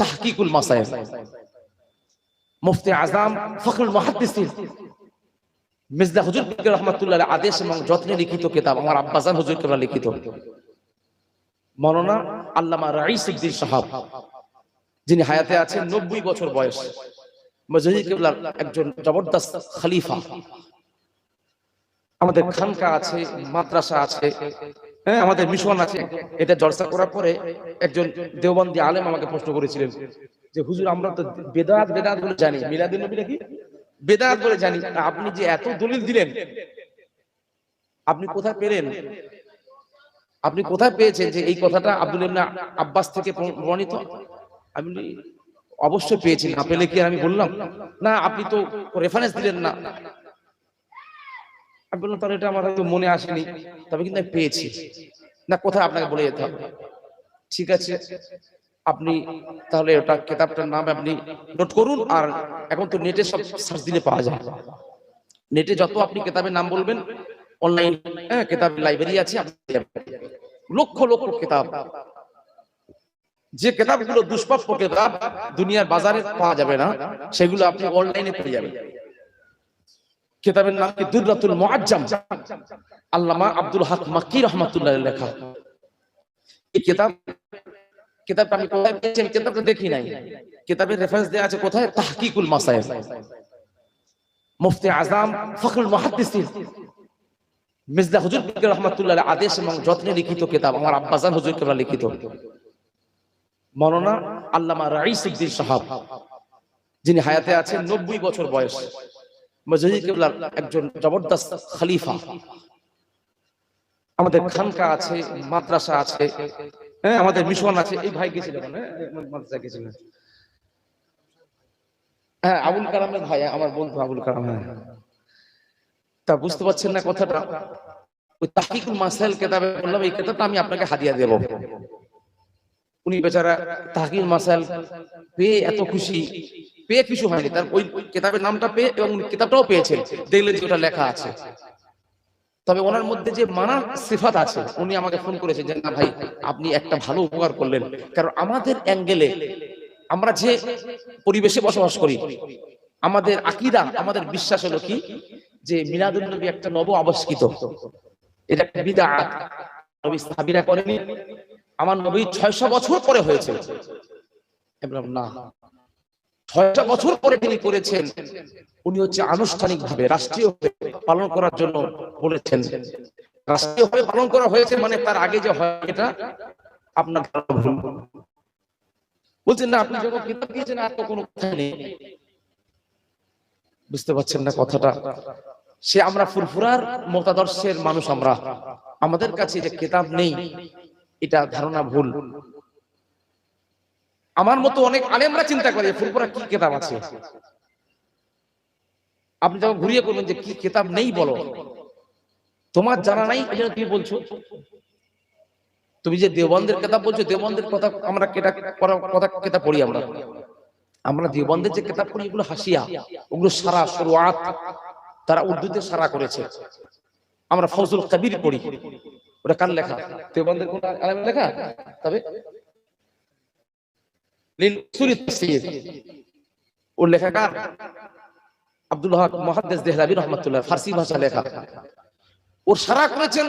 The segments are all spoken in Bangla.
তাহকিকুল মাসাইল মুফতি আজম ফখরুল মুহাদ্দিসিন। মির্জা হুজুর বিকের রহমাতুল্লাহ আদেশ এবং যত্নে লিখিত কিতাব, আমার আব্বাজান হুজুর কেবলা লিখিত। মৌলানা আল্লামা রাইস উদ্দিন সাহাব, যিনি হায়াতে আছেন নব্বই বছর বয়স মজহিদ কেবলার একজন জবরদস্ত খলিফা। আমাদের খানকা আছে, মাদ্রাসা আছে হ্যাঁ আমাদের মিশন আছে। এটা জলসা করার পরে একজন দেওবন্দি আলেম আমাকে প্রশ্ন করেছিলেন যে, হুজুর, আমরা তো বেদাত বেদাত বলে জানি। মিলাদুল নবী নাকি? বেদাত বলে জানি। আপনি যে এত দলিল দিলেন, আপনি কোথায় পেলেন? আপনি কোথায় পেয়েছেন যে এই কথাটা আব্দুল আব্বাস থেকে প্রমাণিত? আমি অবশ্যই পেয়েছি। না পেলে কি আমি বললাম? না, আপনি তো রেফারেন্স দিলেন না। আমি বললাম, তাহলে এটা আমার হয়তো মনে আসেনি, তবে কিন্তু আমি পেয়েছি। না, কোথায় আপনাকে বলে যেতে হবে? ঠিক আছে, আপনি তাহলে ওটা কেতাবটার নাম আপনি নোট করুন, আর এখন তো নেটে সব সার্চ দিলে পাওয়া যায়। নেটে যত আপনি কেতাবের নাম বলবেন অনলাইন হ্যাঁ কেতাব লাইব্রেরি আছে। লক্ষ লক্ষ কেতাব। যে কেতাবগুলো দুষ্প্রাপ্য কেতাব দুনিয়ার বাজারে পাওয়া যাবে না, সেগুলো আপনি অনলাইনে পেয়ে যাবেন। কেতাবের নাম কি দুর্রাতুল মুআজ্জাম? আল্লামা আব্দুল হক মাক্কি রহমাতুল্লাহ লেখা। এই কিতাব কিতাবটা আমি কোথায় পেয়েছি আমি কিতাবটা দেখি নাই। কিতাবের রেফারেন্স আছে কোথায়? তাহকিকুল মুফতি আজম ফখরুল মুহাদ্দিসিন। হুজুর রহমাতুল্লাহ আদেশ এবং যত্নে লিখিত কিতাব। আমার হুজুর লিখিত। মৌলানা আল্লামা রাইস উদ্দিন সাহাব, যিনি হায়াতে আছেন নব্বই বছর বয়স। মজহিদ কেবলার একজন জবরদস্ত খলিফা। আমাদের খানকা আছে মাদ্রাসা আছে। হ্যাঁ আমাদের মিশন আছে। এই ভাই গেছিলেন হ্যাঁ মাদ্রাসা গেছিলেন। হ্যাঁ। আবুল কালামের ভাই আমার বন্ধু আবুল কালাম হ্যাঁ। তা বুঝতে পারছেন না কথাটা? ওই তাহিকুল মাসাইল কেতাবে বললাম এই কেতাবটা আমি আপনাকে হাদিয়া দেব। উনি বেচারা তাহিকুল মাসাইল পেয়ে এত খুশি। পেয়ে কিছু হয়নি। তার ওই কেতাবের নামটা পেয়ে এবং কিতাবটাও পেয়েছেন। দেখলেন যে ওটা লেখা আছে। তবে ওনার মধ্যে যে মানা সিফাত আছে, উনি আমাকে ফোন করেছেন যে, না ভাই, আপনি একটা ভালো উপকার করলেন। কারণ আমাদের অ্যাঙ্গেলে আমরা যে পরিবেশে বসবাস করি, আমাদের আকিদা, আমাদের বিশ্বাস হলো কি? যে মিলাদুল নবী একটা নব আবিষ্কৃত। এটা একটা বিদআত নবী সাহাবীরা করেনি। আমার নবী 600 বছর পরে হয়েছে। না। ছয়টা বছর পরে তিনি করেছেন। উনি হচ্ছে আনুষ্ঠানিক ভাবে রাষ্ট্রীয় পালন করার জন্য বলেছেন। রাষ্ট্রীয় ভাবে পালন করা হয়েছে মানে তার আগে যে হয় এটা আপনার বলছেন, না, আপনি যখন কিতাব দিয়েছেন, আর তো কোনো কথা নেই। বুঝতে পারছেন না কথাটা? সে আমরা ফুরফুরার মতাদর্শের মানুষ আমরা। আমাদের কাছে যে কিতাব নেই, এটা ধারণা ভুল। আমার মতো অনেক আলেমরা চিন্তা করে ফুরফুরা কি কিতাব আছে? আপনি যখন ঘুরিয়ে করবেন যে কি কিতাব নেই বলো, তোমার জানা নাই? তুমি বলছো, তুমি যে দেওবন্দের কিতাব বলছো, দেওবন্দের কথা আমরা কেটা কথা কিতাব পড়ি আমরা। আমরা দেওবন্দের যে কেতাব পড়ি, এগুলো হাসিয়া, ওগুলো সারা শুরুয়াত তারা উর্দুতে সারা করেছে। আমরা ফজল কবির পড়ি। ওটা কার লেখা? দেওবন্দের কোন লেখা? তবে ওর লেখা কার? আব্দুল ভাষা লেখা। ওর সারা করেছেন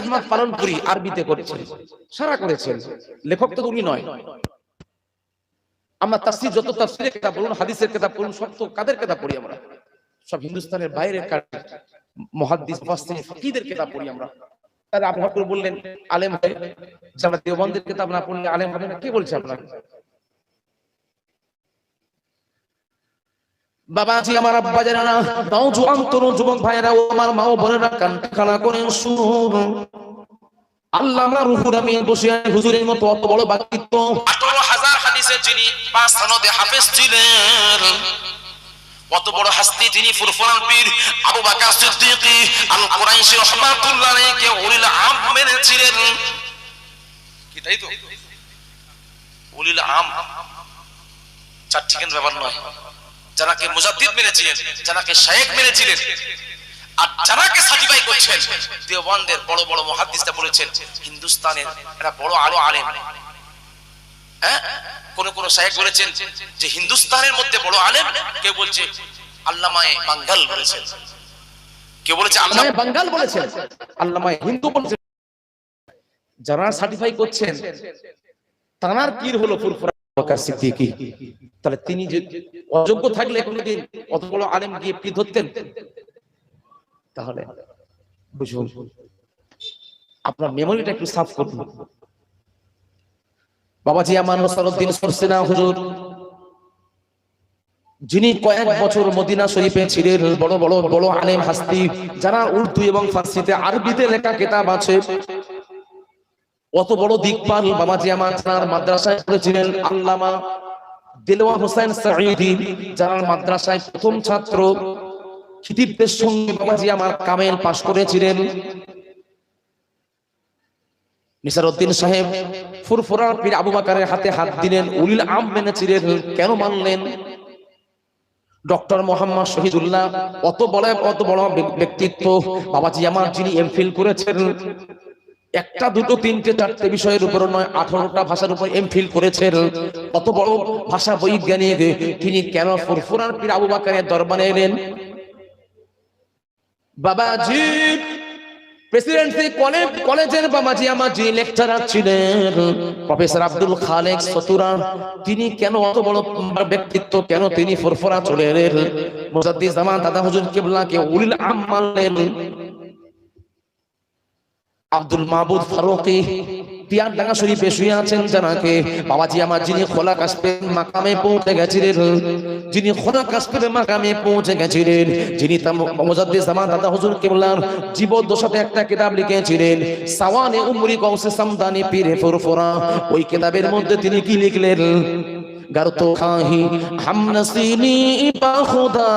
আহমদ পালনপুরি আরবিতে করেছেন। সারা করেছেন। লেখক তো উনি নয়। আমরা তাফসীর যত তাফসীরের হাদিসের বলুন সব তো কাদের পড়ি আমরা? সব হিন্দুস্তানের বাইরে মুহাদ্দিস, মুফাসসির ফকিহদের কিতাব পড়ি আমরা। আপনি হঠাৎ করে বললেন, আলেম হয়ে যে আমরা দেওবন্দের কিতাব না পড়লে আলেম হবে না, কে বলছে আপনাকে বাবাজি, আমার আব্বা জানে না তাও জোয়ান তরুণ যুবক ভাইয়েরা, ও আমার মা ও বোনেরা কান খানা করে শুনুন। আল্লাহ আমরা রুহুর আমি বসে হুজুরের মতো অত বড় ব্যক্তিত্ব। আঠারো হাজার হাদিসের যিনি পাঁচ সনদে হাফেজ ছিলেন কত বড় হাস্তি তিনি ফুরফুরান বীর আবু বাকার সিদ্দিকী আল উলিল আম মেনেছিলেন। কি, তাই তো? উলিল আম। চার ব্যাপার নয়? যারাকে মুজাদ্দিদ মেনেছিলেন, যারাকে শায়েখ মেনেছিলেন, আর যারাকে সার্টিফাই করছেন বড় বড় মুহাদ্দিসরা বলেছেন, হিন্দুস্তানের এরা বড় আলো আলেম। হ্যাঁ? কোন কোন সাহেব বলেছেন যে হিন্দুস্তানের মধ্যে বড় আলেম, কেউ বলছে আল্লামায়ে বাঙ্গাল বলেছেন। কেউ বলেছে আল্লামায়ে বাঙ্গাল বলেছেন। আল্লামায়ে হিন্দু বলেছেন। যারা সার্টিফাই করছেন তানার কি হলো ফুরফুরা বকর সিদ্দিকী। তাহলে তিনি যে অযোগ্য থাকলে কোনোদিন অত বড় আলেম গিয়ে পি ধরতেন? তাহলে বুঝুন, আপনার মেমোরিটা একটু সাফ করুন। বাবাজি আমার নসরুদ্দিন সরসেনা হুজুর, যিনি কয়েক বছর মদিনা শরীফে ছিলেন, বড় বড় বড় আলেম হাস্তি, যারা উর্দু এবং ফার্সিতে আরবিতে লেখা কিতাব আছে। অত বড় দিকপাল বাবাজি আমার তার মাদ্রাসায় পড়েছিলেন আল্লামা দিলওয়ার হোসেন সাঈদি, যারা মাদ্রাসায় প্রথম ছাত্র। খিতিবদের সঙ্গে বাবাজি আমার কামেল পাশ করেছিলেন। নিসারউদ্দিন সাহেব পীর আবু বকরের হাতে হাত দিলেন, উলিল আম কেন মানলেন? ডক্টর মোহাম্মদ শহীদুল্লাহ, অত বড় অত বড় ব্যক্তিত্ব, বাবাজি আমার যিনি এমফিল করেছেন, একটা দুটো, তিনটে, চারটে বিষয়ের উপর নয়, আঠারোটা ভাষার উপর এমফিল করেছেন। অত বড় ভাষা বৈজ্ঞানিক, তিনি কেন ফুরফুরার পীর আবু বাকারের দরবারে এলেন? বাবাজি প্রেসিডেন্সি কলেজ কলেজের বাবাজি আমার যে লেকচারার ছিলেন। প্রফেসর আব্দুল খালেক সতুরা, তিনি কেন অত বড় ব্যক্তিত্ব, কেন তিনি ফরফরা চলে এলেন? মুজাদ্দিদ জামান, দাদা হুজুর কিবলাকে উলিল আম মানলেন আব্দুল মাহবুদ ফারুকি তিয়ার ডাঙ্গা শরীফে শুয়ে আছেন জানাকে। বাবাজি আমার যিনি খোলা কাশ্মীর মাকামে পৌঁছে গেছিলেন, যিনি খোলা কাশ্মীর মাকামে পৌঁছে গেছিলেন, যিনি মুজাদ্দিদ জামান দাদা হুজুর কেবলার জীবদ্দশাতে একটা কিতাব লিখেছিলেন, সাওয়ানে উমরি কৌসে সামদানি পীরে ফুরফুরা। ওই কিতাবের মধ্যে তিনি কি লিখলেন? گر খাহি হাম নসিনি বা با خدا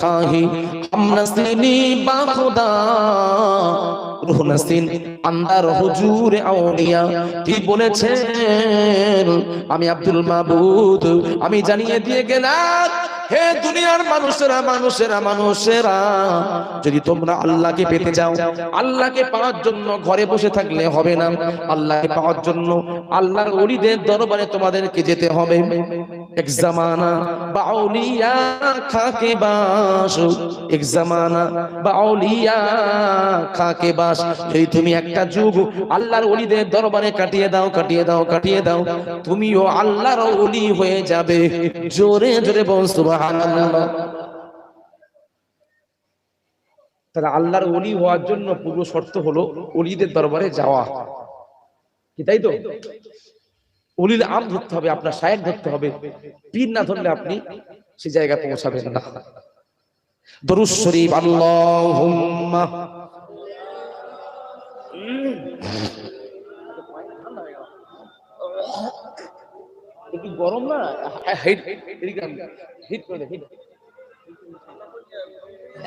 খাহি হাম নসিনি বা نسینی রুহ নাসিন আন্দার হুজুর আউলিয়া ঠিক বলেছেন? আমি আব্দুল মাহবুদ আমি জানিয়ে দিয়ে গেলাম, হে দুনিয়ার মানুষেরা মানুষেরা মানুষেরা, যদি তোমরা আল্লাহকে পেতে যাও আল্লাহকে পাওয়ার জন্য ঘরে বসে থাকলে হবে না। আল্লাহকে পাওয়ার জন্য আল্লাহর ওলিদের দরবারে তোমাদেরকে যেতে হবে। এক জামানা বাউলিয়া খাকে বাস এক জামানা বাউলিয়া খাকে বাস। যদি তুমি একটা যুগ, আল্লাহর ওলিদের দরবারে কাটিয়ে দাও কাটিয়ে দাও কাটিয়ে দাও। তুমিও আল্লাহর ওলি হয়ে যাবে। জোরে জোরে বল, সুবহানাল্লাহ। তাহলে আল্লাহর ওলি হওয়ার জন্য পূর্ব শর্ত হলো ওলিদের দরবারে যাওয়া। কি তাই তো? অলিল আম ধরতে হবে আপনার সাহেব ধরতে হবে। পীর না ধরলে আপনি সে জায়গায় পৌঁছাবেন না। দরুদ শরীফ আল্লাহুম্মা। একটু গরম না? হিট হিট করে হিট।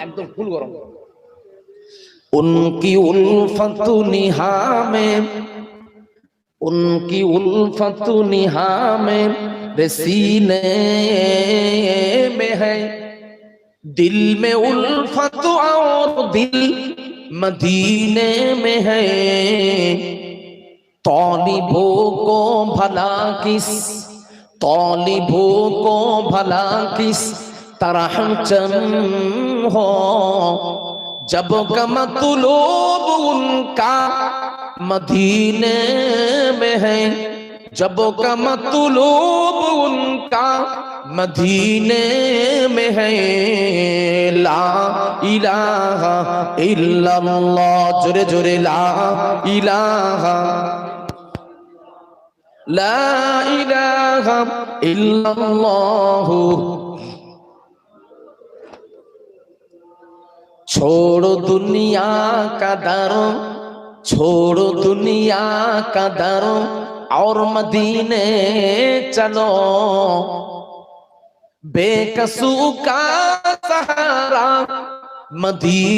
একদম ফুল গরম। উনকি উলফত নিহা में उनकी उल्फत निहा में रसीने में है दिल में उल्फत और दिल मदीने में है तौलिबों को भला किस तौलिबों को भला किस तरह चम हो जब कमतलोब उनका मदीने में है जब का मतलूब उनका मदीने में है ला इलाहा इल्लल्लाह जुरे जुरे ला इलाहा ला इलाहा इल्लल्लाह छोड़ो दुनिया का दर छोड़ो दुनिया का दर और मदीने चलो। बेकसू का सहारा मदीने